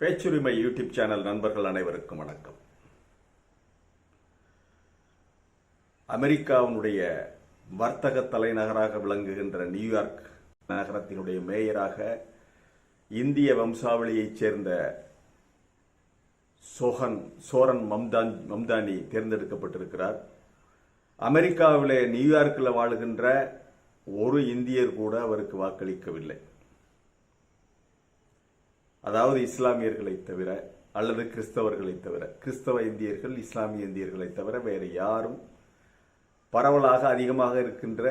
பேச்சுரிமை YouTube channel நண்பர்கள் அனைவருக்கும் வணக்கம். அமெரிக்காவினுடைய வர்த்தக தலைநகராக விளங்குகின்ற நியூயார்க் நகரத்தினுடைய மேயராக இந்திய வம்சாவளியைச் சேர்ந்த சோஹன் சோரன் மம்தான் மம்தானி தேர்ந்தெடுக்கப்பட்டிருக்கிறார். அமெரிக்காவிலே நியூயார்க்கில் வாழுகின்ற ஒரு இந்தியர் கூட அவருக்கு வாக்களிக்கவில்லை. அதாவது இஸ்லாமியர்களை தவிர அல்லது கிறிஸ்தவர்களை தவிர கிறிஸ்தவ இந்தியர்கள் இஸ்லாமிய இந்தியர்களை தவிர வேறு யாரும் பரவலாக அதிகமாக இருக்கின்ற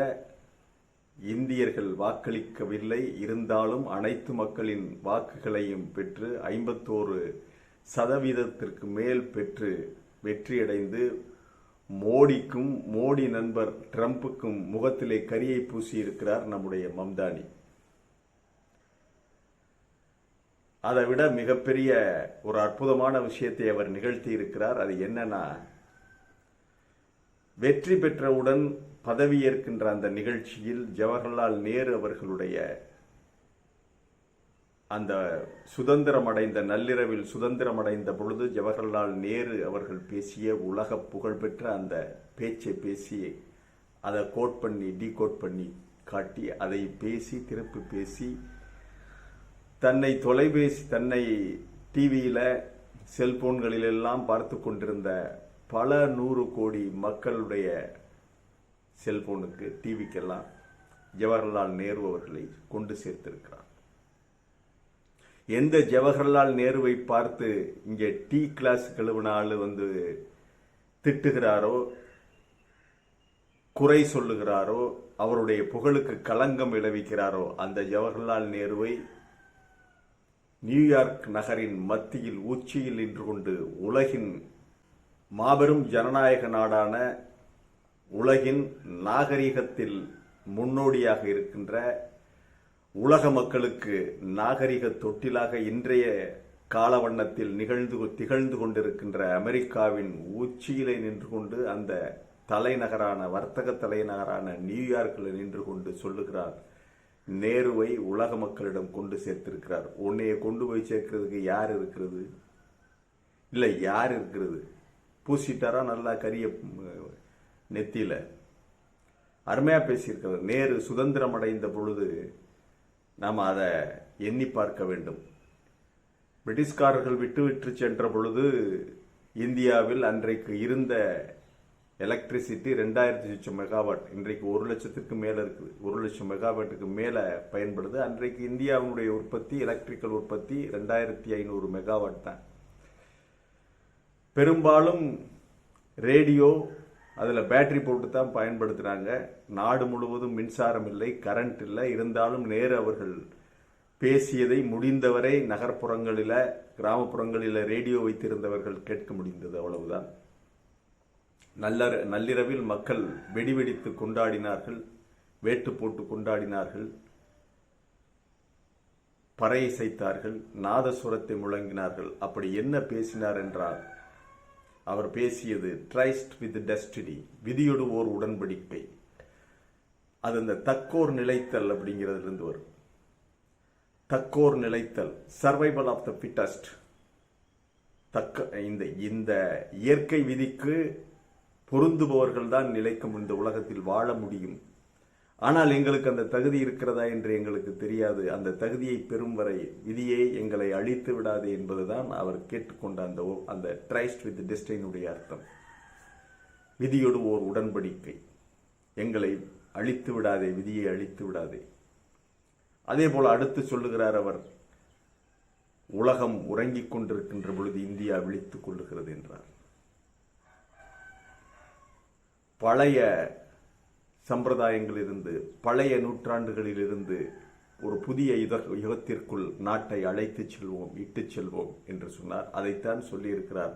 இந்தியர்கள் வாக்களிக்கவில்லை. இருந்தாலும் அனைத்து மக்களின் வாக்குகளையும் பெற்று ஐம்பத்தோரு சதவீதத்திற்கு மேல் பெற்று வெற்றியடைந்து மோடிக்கும் மோடி நண்பர் ட்ரம்புக்கும் முகத்திலே கரியை பூசியிருக்கிறார் நம்முடைய மம்தானி. அதை விட மிகப்பெரிய ஒரு அற்புதமான விஷயத்தை அவர் நிகழ்த்தி இருக்கிறார் அது என்னன்னா வெற்றி பெற்றவுடன் பதவியேற்கின்ற அந்த நிகழ்ச்சியில் ஜவஹர்லால் நேரு அவர்களுடைய அந்த சுதந்திரம் அடைந்த நள்ளிரவில் சுதந்திரம் அடைந்த பொழுது ஜவஹர்லால் நேரு அவர்கள் பேசிய உலக புகழ்பெற்ற அந்த பேச்சை பேசி அதை கோட் பண்ணி டீ கோட் பண்ணி காட்டி அதை பேசி திருப்பி பேசி தன்னை தொலைபேசி தன்னை டிவியில் செல்போன்களிலெல்லாம் பார்த்து கொண்டிருந்த பல நூறு கோடி மக்களுடைய செல்போனுக்கு டிவிக்கெல்லாம் ஜவஹர்லால் நேரு அவர்களை கொண்டு சேர்த்திருக்கிறார். எந்த ஜவஹர்லால் நேருவை பார்த்து இங்கே டீ கிளாஸ் கழுவின வந்து திட்டுகிறாரோ குறை சொல்லுகிறாரோ அவருடைய புகழுக்கு களங்கம் விளைவிக்கிறாரோ அந்த ஜவஹர்லால் நேருவை நியூயார்க் நகரின் மத்தியில் உச்சியில் நின்று கொண்டு உலகின் மாபெரும் ஜனநாயக நாடான உலகின் நாகரிகத்தில் முன்னோடியாக இருக்கின்ற உலக மக்களுக்கு நாகரிக தொட்டிலாக இன்றைய காலவண்ணத்தில் நிகழ்ந்து திகழ்ந்து கொண்டிருக்கின்ற அமெரிக்காவின் உச்சியிலே நின்று கொண்டு அந்த தலைநகரான வர்த்தக தலைநகரான நியூயார்க்கில் நின்று கொண்டு சொல்லுகிறார் நேருவை உலக மக்களிடம் கொண்டு சேர்த்திருக்கிறார். உன்னையை கொண்டு போய் சேர்க்கிறதுக்கு யார் இருக்கிறது? இல்லை யார் இருக்கிறது? பூசிட்டாரா? நல்லா கரிய நெத்தியில. அருமையாக பேசியிருக்கிறார். நேரு சுதந்திரம் அடைந்த பொழுது நாம் அதை எண்ணி பார்க்க வேண்டும். பிரிட்டிஷ்காரர்கள் விட்டு விட்டு சென்ற பொழுது இந்தியாவில் அன்றைக்கு இருந்த எலக்ட்ரிசிட்டி ரெண்டாயிரத்தி லட்சம் மெகாவாட் இன்றைக்கு ஒரு லட்சத்துக்கு மேலே இருக்குது. ஒரு லட்சம் மெகாவாட்டுக்கு மேலே பயன்படுது. அன்றைக்கு இந்தியாவினுடைய உற்பத்தி எலக்ட்ரிக்கல் உற்பத்தி ரெண்டாயிரத்தி ஐநூறு மெகாவாட் தான். பெரும்பாலும் ரேடியோ அதில் பேட்டரி போட்டு தான் பயன்படுத்துகிறாங்க நாடு முழுவதும் மின்சாரம் இல்லை கரண்ட் இல்லை. இருந்தாலும் நேரு அவர்கள் பேசியதை முடிந்தவரை நகர்ப்புறங்களில் கிராமப்புறங்களில் ரேடியோ வைத்திருந்தவர்கள் கேட்க முடிந்தது அவ்வளவுதான். நல்ல நள்ளிரவில் மக்கள் வெடி வெடித்து கொண்டாடினார்கள் வேட்டு போட்டு கொண்டாடினார்கள் பறை இசைத்தார்கள் நாதசுரத்தை முழங்கினார்கள். அப்படி என்ன பேசினார் என்றால் அவர் பேசியது ட்ரைஸ்ட் வித் டெஸ்டினி விதியோடு ஓர் உடன்படிக்கை. அது அந்த தக்கோர் நிலைத்தல் அப்படிங்கிறதுலேருந்து வரும். தக்கோர் நிலைத்தல் சர்வைவல் ஆஃப் த ஃபிட்டஸ்ட் தக்க இந்த இந்த இயற்கை விதிக்கு பொருந்துபவர்கள் தான் நிலைக்கும் இந்த உலகத்தில் வாழ முடியும். ஆனால் எங்களுக்கு அந்த தகுதி இருக்கிறதா என்று எங்களுக்கு தெரியாது. அந்த தகுதியை பெறும் வரை விதியை எங்களை அழித்து விடாது என்பதுதான் அவர் கேட்டுக்கொண்ட அந்த அந்த ட்ரைஸ்ட் வித் டெஸ்டினுடைய அர்த்தம். விதியோடு ஓர் உடன்படிக்கை. எங்களை அழித்து விடாதே விதியை அழித்து விடாதே. அதே போல் அடுத்து சொல்லுகிறார் அவர் உலகம் உறங்கிக் கொண்டிருக்கின்ற பொழுது இந்தியா விழித்துக் கொள்ளுகிறது என்றார். பழைய சம்பிரதாயங்களிலிருந்து பழைய நூற்றாண்டுகளிலிருந்து ஒரு புதிய யுகத்திற்குள் நாட்டை அழைத்துச் செல்வோம் இட்டுச் செல்வோம் என்று சொன்னார். அதைத்தான் சொல்லியிருக்கிறார்.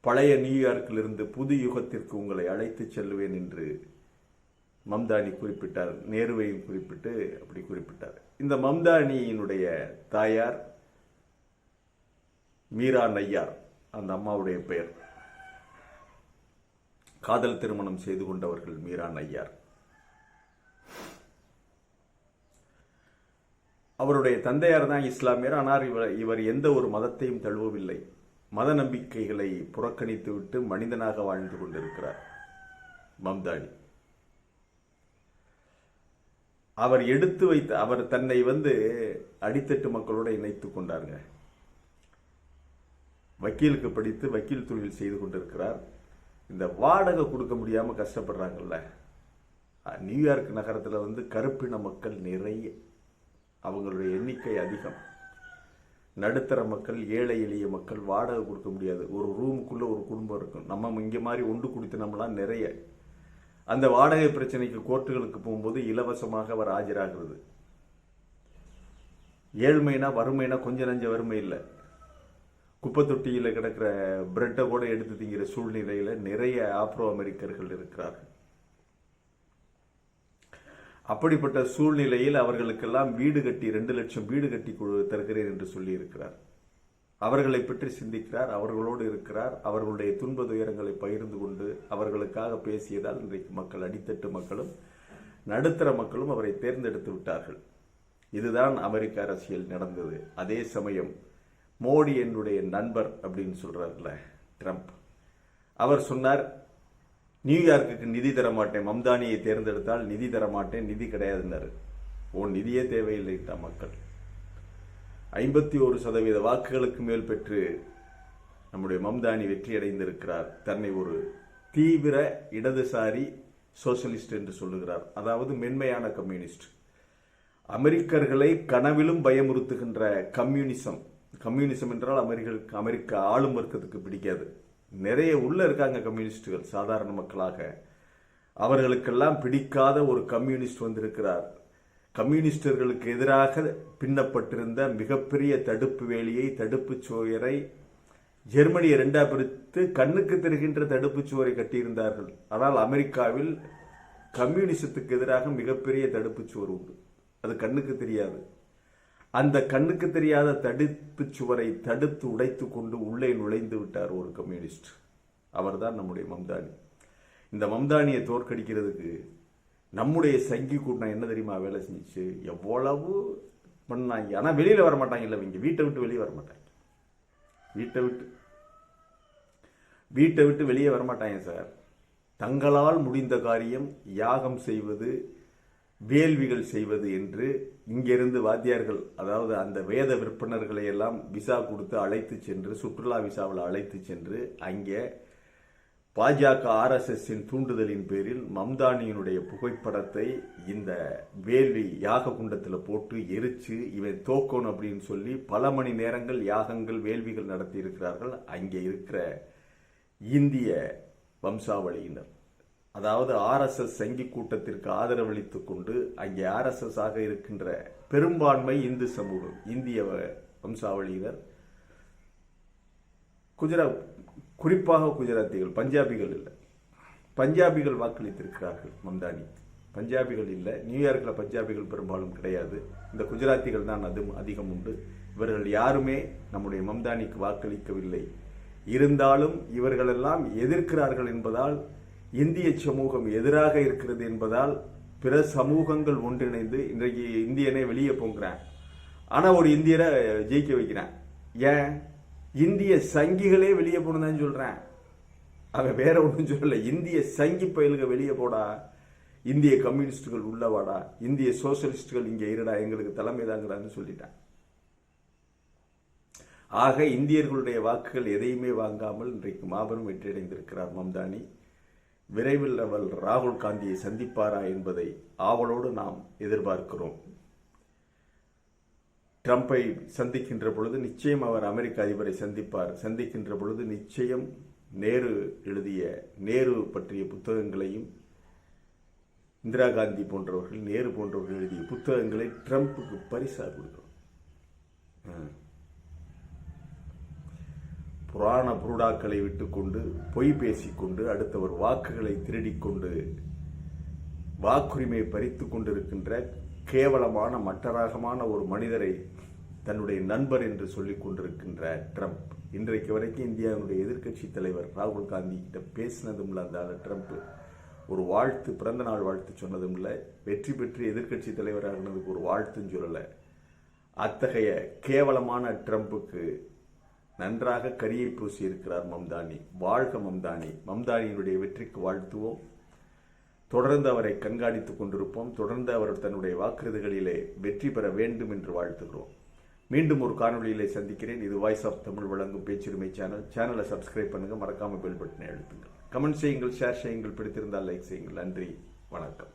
பழைய நியூயார்க்கிலிருந்து புது யுகத்திற்கு உங்களை அழைத்துச் செல்வேன் என்று மம்தானி குறிப்பிட்டார். நேருவையும் குறிப்பிட்டு அப்படி குறிப்பிட்டார். இந்த மம்தானியினுடைய தாயார் மீரா நையார் அந்த அம்மாவுடைய பெயர். காதல் திருமணம் செய்து கொண்டவர்கள் மீரா நையார் அவருடைய தந்தையார் தான் இஸ்லாமியர். ஆனால் இவர் இவர் எந்த ஒரு மதத்தையும் தழுவவில்லை. மத நம்பிக்கைகளை புறக்கணித்துவிட்டு மனிதனாக வாழ்ந்து கொண்டிருக்கிறார். மம்தானி அவர் எடுத்து வைத்த அவர் தன்னை வந்து அடித்தட்டு மக்களோடு இணைத்துக் கொண்டாருங்க. வக்கீலுக்கு படித்து வக்கீல் தொழில் செய்து கொண்டிருக்கிறார். இந்த வாடகை கொடுக்க முடியாமல் கஷ்டப்படுறாங்கல்ல. நியூயார்க் நகரத்தில் வந்து கருப்பின மக்கள் நிறைய. அவங்களுடைய எண்ணிக்கை அதிகம். நடுத்தர மக்கள் ஏழை எளிய மக்கள் வாடகை கொடுக்க முடியாது. ஒரு ரூமுக்குள்ளே ஒரு குடும்பம் இருக்கும். நம்ம இங்கே மாதிரி ஒன்று குடித்தனம்லாம் நிறைய. அந்த வாடகை பிரச்சனைக்கு கோர்ட்டுகளுக்கு போகும்போது இலவசமாக அவர் ஆஜராகிறது. ஏழ்மைனா வறுமைனா கொஞ்சம் நஞ்ச வறுமை இல்லை. குப்பை தொட்டியில் கிடக்கிற பிரெட்டை கூட எடுத்து திங்கிற சூழ்நிலையில் நிறைய ஆப்ரோ அமெரிக்கர்கள் இருக்கிறார்கள். அப்படிப்பட்ட சூழ்நிலையில் அவர்களுக்கெல்லாம் வீடு கட்டி ரெண்டு லட்சம் வீடு கட்டி தருகிறேன் என்று சொல்லியிருக்கிறார். அவர்களை பற்றி சிந்திக்கிறார் அவர்களோடு இருக்கிறார் அவர்களுடைய துன்ப துயரங்களை பகிர்ந்து கொண்டு அவர்களுக்காக பேசியதால் இன்றைக்கு மக்கள் அடித்தட்டு மக்களும் நடுத்தர மக்களும் அவரை தேர்ந்தெடுத்து விட்டார்கள். இதுதான் அமெரிக்க அரசியல் நடந்தது. அதே சமயம் மோடி என்னுடைய நண்பர் அப்படின்னு சொல்கிறார்ல ட்ரம்ப் அவர் சொன்னார் நியூயார்க்குக்கு நிதி தர மாட்டேன். மம்தானியை தேர்ந்தெடுத்தால் நிதி தர மாட்டேன். நிதி கிடையாதுன்னாரு. உன் நிதியே தேவையில்லைட்டா மக்கள். ஐம்பத்தி ஒரு சதவீத வாக்குகளுக்கு மேல் பெற்று நம்முடைய மம்தானி வெற்றி அடைந்திருக்கிறார் தன்னை ஒரு தீவிர இடதுசாரி சோசலிஸ்ட் என்று சொல்லுகிறார். அதாவது மென்மையான கம்யூனிஸ்ட். அமெரிக்கர்களை கனவிலும் பயமுறுத்துகின்ற கம்யூனிசம் கம்யூனிசம் என்றால் அமெரிக்க அமெரிக்க ஆளும் வர்க்கத்துக்கு பிடிக்காது. நிறைய உள்ளே இருக்காங்க கம்யூனிஸ்டுகள் சாதாரண மக்களாக. அவர்களுக்கெல்லாம் பிடிக்காத ஒரு கம்யூனிஸ்ட் வந்திருக்கிறார். கம்யூனிஸ்டர்களுக்கு எதிராக பின்னப்பட்டிருந்த மிகப்பெரிய தடுப்பு வேலியை தடுப்பு சுவரை ஜெர்மனியை ரெண்டா பிரித்து கண்ணுக்கு தெரிகின்ற தடுப்பு சுவரை கட்டியிருந்தார்கள். ஆனால் அமெரிக்காவில் கம்யூனிசத்துக்கு எதிராக மிகப்பெரிய தடுப்பு சுவர் உண்டு. அது கண்ணுக்கு தெரியாது. அந்த கண்ணுக்கு தெரியாத தடுப்பு சுவரை தடுத்து உடைத்து கொண்டு உள்ளே நுழைந்து விட்டார் ஒரு கம்யூனிஸ்ட். அவர்தான் நம்முடைய மம்தானி. இந்த மம்தானியை தோற்கடிக்கிறதுக்கு நம்முடைய சங்கி கூட்டம் என்ன தெரியுமா வேலை செஞ்சுச்சு? எவ்வளவு பண்ணாங்க. ஆனால் வெளியில் வர மாட்டாங்க இங்கே இவங்க வீட்டை விட்டு வெளியே வர மாட்டாங்க வீட்டை விட்டு. வீட்டை விட்டு வெளியே வர மாட்டாங்க சார். தங்களால் முடிந்த காரியம் யாகம் செய்வது வேள்விகள் செய்வது என்று இங்கிருந்து வாத்தியார்கள் அதாவது அந்த வேத விற்பனர்களை எல்லாம் விசா கொடுத்து அழைத்து சென்று சுற்றுலா விசாவில் அழைத்து சென்று அங்கே பாஜக ஆர்எஸ்எஸ்ஸின் தூண்டுதலின் பேரில் மம்தானியினுடைய புகைப்படத்தை இந்த வேள்வி யாக குண்டத்தில் போட்டு எரிச்சு இவன் தோக்கணும் அப்படின்னு சொல்லி பல மணி நேரங்கள் யாகங்கள் வேள்விகள் நடத்தி இருக்கிறார்கள் அங்கே இருக்கிற இந்திய வம்சாவளியினர். அதாவது ஆர்எஸ்எஸ் சங்கி கூட்டத்திற்கு ஆதரவளித்துக் கொண்டு அங்கே ஆர்எஸ்எஸ் ஆக இருக்கின்ற பெரும்பான்மை இந்து சமூகம் இந்திய வம்சாவளியினர் குஜராத் குறிப்பாக குஜராத்திகள் பஞ்சாபிகள் இல்லை. பஞ்சாபிகள் வாக்களித்திருக்கிறார்கள் மம்தானி. பஞ்சாபிகள் இல்லை. நியூயார்க்கில் பஞ்சாபிகள் பெரும்பாலும் கிடையாது. இந்த குஜராத்திகள் தான் அது அதிகம் உண்டு. இவர்கள் யாருமே நம்முடைய மம்தானிக்கு வாக்களிக்கவில்லை. இருந்தாலும் இவர்களெல்லாம் எதிர்க்கிறார்கள் என்பதால் இந்திய சமூகம் எதிராக இருக்கிறது என்பதால் பிற சமூகங்கள் ஒன்றிணைந்து இன்றைக்கு இந்தியனே வெளியே போங்கிறான். ஆனால் ஒரு இந்தியரை ஜெயிக்க வைக்கிறேன். ஏன்? இந்திய சங்கிகளே வெளியே போனதான் சொல்கிறேன் அவன் வேற ஒன்றும் சொல்லலை. இந்திய சங்கி பயலுக வெளியே போடா. இந்திய கம்யூனிஸ்டுகள் உள்ளவாடா இந்திய சோசியலிஸ்டுகள் இங்கே இருடா. எங்களுக்கு தலைமை தாங்கடான்னு சொல்லிட்டான். ஆக இந்தியர்களுடைய வாக்குகள் எதையுமே வாங்காமல் இன்றைக்கு மாபெரும் வெற்றியடைந்திருக்கிறார் மம்தானி. விரைவில் அவள் ராகுல் காந்தியை சந்திப்பாரா என்பதை ஆவலோடு நாம் எதிர்பார்க்கிறோம். ட்ரம்பை சந்திக்கின்ற பொழுது நிச்சயம் அவர் அமெரிக்க அதிபரை சந்திப்பார். சந்திக்கின்ற பொழுது நிச்சயம் நேரு எழுதிய நேரு பற்றிய புத்தகங்களையும் இந்திரா காந்தி போன்றவர்கள் நேரு போன்றவர்கள் எழுதிய புத்தகங்களை ட்ரம்புக்கு பரிசாக கொடுக்கிறோம். புராண புருடாக்களை விட்டுக்கொண்டு பொய் பேசிக்கொண்டு அடுத்தவர் வாக்குகளை திருடிக்கொண்டு வாக்குரிமையை பறித்து கொண்டிருக்கின்ற கேவலமான மட்டராகமான ஒரு மனிதரை தன்னுடைய நண்பர் என்று சொல்லிக் கொண்டிருக்கின்ற ட்ரம்ப். இன்றைக்கு வரைக்கும் இந்தியாவினுடைய எதிர்க்கட்சி தலைவர் ராகுல் காந்தி கிட்ட பேசினதும் இல்லை அந்த ட்ரம்ப். ஒரு வாழ்த்து பிறந்த நாள் வாழ்த்து சொன்னதும் இல்லை. வெற்றி பெற்று எதிர்க்கட்சி தலைவராகினதுக்கு ஒரு வாழ்த்துன்னு சொல்லலை. அத்தகைய கேவலமான ட்ரம்புக்கு நன்றாக கரியை பூசி இருக்கிறார் மம்தானி. வாழ்க மம்தானி. மம்தானியினுடைய வெற்றிக்கு வாழ்த்துவோம். தொடர்ந்து அவரை கண்காணித்துக் கொண்டிருப்போம். தொடர்ந்து அவர் தன்னுடைய வாக்குறுதிகளிலே வெற்றி பெற வேண்டும் என்று வாழ்த்துகிறோம். மீண்டும் ஒரு காணொளியிலே சந்திக்கிறேன். இது வாய்ஸ் ஆஃப் தமிழ் வழங்கும் பேச்சுரிமை சேனல் சேனலை சப்ஸ்கிரைப் பண்ணுங்க. மறக்காமல் பெல் பட்டனை அழுத்துங்கள். கமெண்ட் செய்யுங்கள் ஷேர் செய்யுங்கள் பிடித்திருந்தால் லைக் செய்யுங்கள். நன்றி. வணக்கம்.